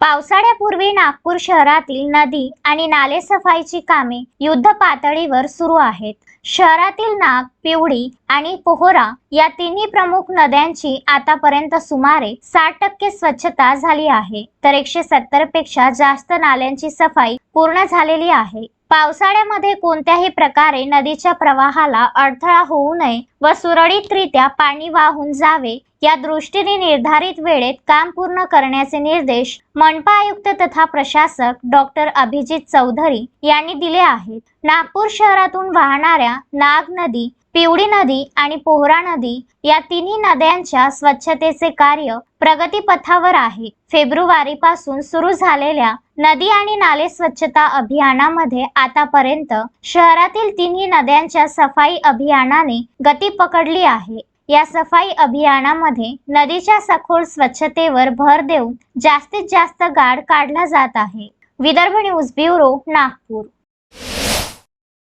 पावसाळ्यापूर्वी नागपूर शहरातील नदी आणि नाले सफाईची कामे युद्ध पातळीवर सुरू आहेत. शहरातील नाग पिवळी आणि पोहरा या तिन्ही प्रमुख नद्यांची आतापर्यंत सुमारे साठ टक्के स्वच्छता झाली आहे. तर एकशे सत्तरपेक्षा जास्त नाल्यांची सफाई पूर्ण झालेली आहे. पावसाळ्यामध्ये कोणत्याही प्रकारे नदीच्या प्रवाहाला अडथळा होऊ नये व सुरळीतरित्या पाणी वाहून जावे या दृष्टीने निर्धारित वेळेत काम पूर्ण करण्याचे निर्देश मनपा आयुक्त तथा प्रशासक डॉक्टर अभिजित चौधरी यांनी दिले आहेत. नागपूर शहरातून वाहणाऱ्या नाग नदी पिवळी नदी आणि पोहरा नदी या तिन्ही नद्यांच्या स्वच्छतेचे कार्य प्रगतीपथावर आहे. फेब्रुवारी पासून सुरू झालेल्या नदी आणि नाले स्वच्छता अभियानामध्ये आतापर्यंत शहरातील तिन्ही नद्यांच्या सफाई अभियानाने गती पकडली आहे. या सफाई अभियानामध्ये नदीच्या सखोल स्वच्छतेवर भर देऊन जास्तीत जास्त गाड काढला जात आहे. Vidarbha news bureau Nagpur.